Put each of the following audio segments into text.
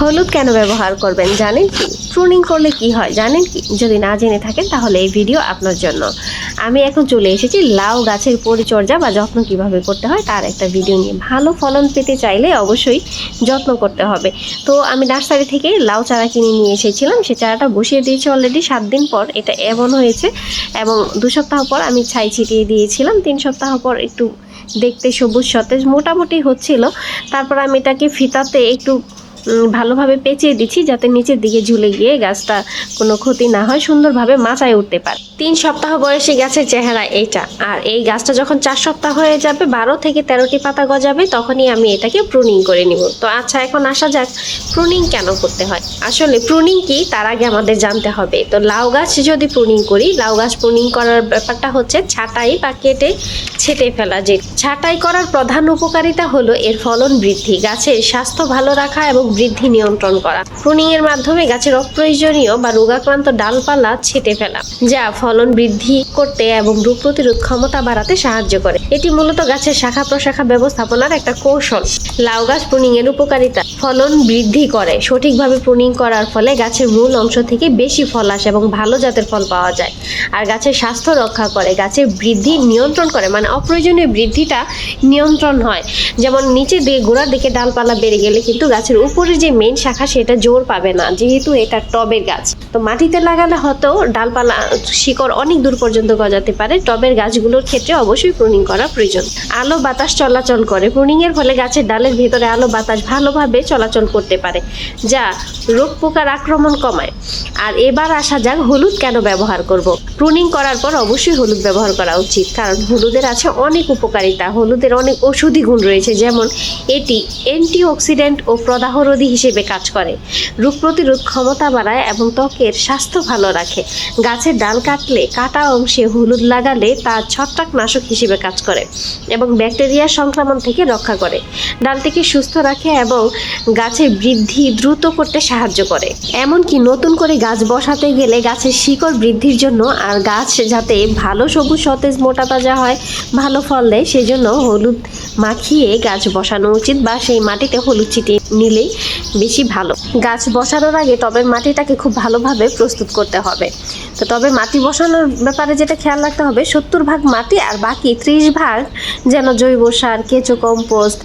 হলুদ কেন ব্যবহার করবেন জানেন কি? প্রুনিং করলে কি হয় জানেন কি? যদি না জেনে থাকেন তাহলে এই ভিডিও আপনার জন্য। আমি এখন চলে এসেছি লাউ গাছের পরিচর্যা বা যত্ন কীভাবে করতে হয় তার একটা ভিডিও নিয়ে। ভালো ফলন পেতে চাইলে অবশ্যই যত্ন করতে হবে। তো আমি নার্সারি থেকে লাউ চারা কিনে নিয়ে এসেছিলাম। সে চারাটা বসিয়ে দিয়েছি অলরেডি সাত দিন পর। এটা এমন হয়েছে এবং দু সপ্তাহ পর আমি ছাই ছিটিয়ে দিয়েছিলাম। তিন সপ্তাহ পর একটু দেখতে সবুজ সতেজ মোটামুটি হচ্ছিল। তারপর আমি এটাকে ফিতাতে একটু ভালোভাবে পেঁচিয়ে দিচ্ছি যাতে নিচের দিকে ঝুলে গিয়ে গাছটা কোনো ক্ষতি না হয়, সুন্দরভাবে মাচায় উঠতে পারে। তিন সপ্তাহ বয়সী গাছের চেহারা এইটা। আর এই গাছটা যখন চার সপ্তাহ হয়ে যাবে, বারো থেকে তেরোটি পাতা গজাবে, তখনই আমি এটাকে প্রুনিং করে নিব। তো আচ্ছা এখন আসা যাক প্রুনিং কেন করতে হয়? আসলে প্রুনিং কি? তার আগে আমাদের জানতে হবে। তো লাউ গাছ যদি প্রুনিং করি, লাউ গাছ প্রুনিং করার ব্যাপারটা হচ্ছে ছাঁটাই বা কেটে ছেটে ফেলা যে ছাঁটাই করার প্রধান উপকারিতা হলো এর ফলন বৃদ্ধি, গাছের স্বাস্থ্য ভালো রাখা এবং বৃদ্ধি নিয়ন্ত্রণ করা। প্রুনিং এর মাধ্যমে গাছের অপ্রয়োজনীয় বা রোগাক্রান্ত ডালপালা ছেটে ফেলা, যা ফলন বৃদ্ধি করতে এবং রোগ প্রতিরোধ ক্ষমতা বাড়াতে সাহায্য করে। এটি মূলত গাছের শাখা প্রশাখা ব্যবস্থাপনার একটা কৌশল। লাউ গাছ প্রুনিং এর উপকারিতা। ফলন বৃদ্ধি করে। সঠিকভাবে প্রুনিং করার ফলে গাছের মূল অংশ থেকে বেশি ফল আসে এবং ভালো জাতের ফল পাওয়া যায়। আর গাছের স্বাস্থ্য রক্ষা করে। গাছের বৃদ্ধি নিয়ন্ত্রণ করে। মানে অপ্রয়োজনীয় বৃদ্ধিটা নিয়ন্ত্রণ হয়। যেমন নিচে দিয়ে গোড়ার দিকে ডালপালা বেড়ে গেলে কিন্তু গাছের উপরে যে মেন শাখা সেটা জোর পাবে না, যেহেতু এটা টবের গাছ। তো মাটিতে লাগালে হয়তো ডালপালা, শিকড় অনেক দূর পর্যন্ত গজাতে পারে, টবের গাছগুলোর ক্ষেত্রে অবশ্যই প্রুনিং করা প্রয়োজন। আলো বাতাস চলাচল করে প্রুনিং এর ফলে গাছের ডালের ভেতরে আলো বাতাস ভালোভাবে চলাচল করতে পারে, যা রোগ পোকার আক্রমণ কমায়। আর এবার আসা যাক হলুদ কেন ব্যবহার করব। প্রুনিং করার পর অবশ্যই হলুদ ব্যবহার করা উচিত, কারণ হলুদের আছে অনেক উপকারিতা। হলুদের অনেক ঔষধি গুণ রয়েছে, যেমন এটি অ্যান্টিঅক্সিডেন্ট ও প্রদাহরোধী হিসেবে কাজ করে। রোগ প্রতিরোধ ক্ষমতা বাড়ায় এবং ত্বকের স্বাস্থ্য ভালো রাখে। গাছের ডাল কাটলে কাটা অংশে হলুদ লাগালে তা ছত্রাকনাশক হিসেবে কাজ করে এবং ব্যাকটেরিয়া সংক্রমণ থেকে রক্ষা করে। ডালটিকে সুস্থ রাখে এবং গাছের বৃদ্ধি দ্রুত করতে সাহায্য করে। এমনকি নতুন করে গাছ বসাতে গেলে গাছের শিকড় বৃদ্ধির জন্য আর গাছ যাতে ভালো সবুজ, সতেজ, মোটা তাজা হয়, ভালো ফল দেয়, সেজন্য হলুদ মাখিয়ে গাছ বসানো উচিত বা সেই মাটিতে হলুদ ছিটিয়ে নিলেই বেশি ভালো। গাছ বসানোর আগে টবের মাটিটাকে খুব ভালোভাবে প্রস্তুত করতে হবে। তো তবে মাটি বসানোর ব্যাপারে যেটা খেয়াল রাখতে হবে, সত্তর ভাগ মাটি আর বাকি ত্রিশ ভাগ যেন জৈব সার, কেঁচো কম্পোস্ট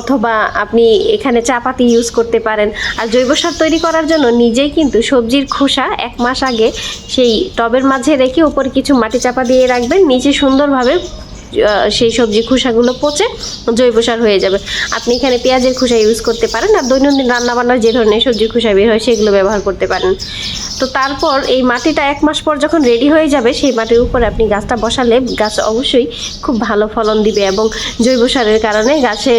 অথবা আপনি এখানে চাপাতি ইউজ করতে পারেন। আর জৈব সার তৈরি করার জন্য নিজেই কিন্তু সবজির খোসা এক মাস আগে সেই টবের মাঝে রেখে উপরে কিছু মাটি চাপা দিয়ে রাখবেন। নিচে সুন্দরভাবে সেই সবজি খোসাগুলো পচে জৈব সার হয়ে যাবে। আপনি এখানে পেঁয়াজের খোসা ইউজ করতে পারেন আর দৈনন্দিন রান্নাবান্নার যে ধরনের সবজি খোসা বের হয় সেগুলো ব্যবহার করতে পারেন। তো তারপর এই মাটিটা এক মাস পর যখন রেডি হয়ে যাবে, সেই মাটির উপরে আপনি গাছটা বসালে গাছ অবশ্যই খুব ভালো ফলন দিবে এবং জৈব সারের কারণে গাছে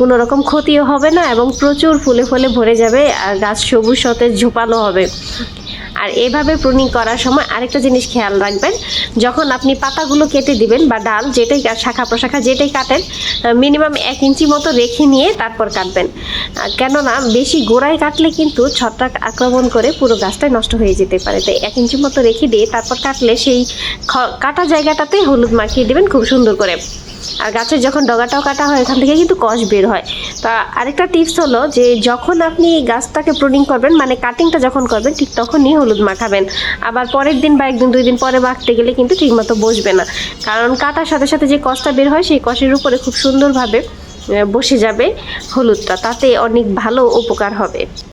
কোনো রকম ক্ষতিও হবে না এবং প্রচুর ফুলে ফুলে ভরে যাবে আর গাছ সবুজ সতেজ ঝোপালো হবে। আর এভাবে প্রুনিং করার সময় আরেকটা জিনিস খেয়াল রাখবেন, যখন আপনি পাতাগুলো কেটে দিবেন বা ডাল যেটাই শাখা প্রশাখা যেটাই কাটেন মিনিমাম এক ইঞ্চি মতো রেখে নিয়ে তারপর কাটবেন। কেননা বেশি গোড়ায় কাটলে কিন্তু ছত্রাক আক্রমণ করে পুরো গাছটাই নষ্ট হয়ে যেতে পারে। তাই এক ইঞ্চি মতো রেখে দিয়ে তারপর কাটলে সেই কাটা জায়গাটাতে হলুদ মাখিয়ে দেবেন খুব সুন্দর করে। আর গাছের যখন ডগাটাও কাটা হয়, এখান থেকে কিন্তু কষ বের হয়। তা আরেকটা টিপস হলো যে, যখন আপনি গাছটাকে প্রুনিং করবেন মানে কাটিংটা যখন করবেন, ঠিক তখনই হলুদ মাখাবেন। আবার পরের দিন বা একদিন, দুই দিন পরে মাখতে গেলে কিন্তু ঠিকমতো বসবে না। কারণ কাটার সাথে সাথে যে কষটা বের হয়, সেই কষের উপরে খুব সুন্দরভাবে বসে যাবে হলুদটা। তাতে অনেক ভালো উপকার হবে।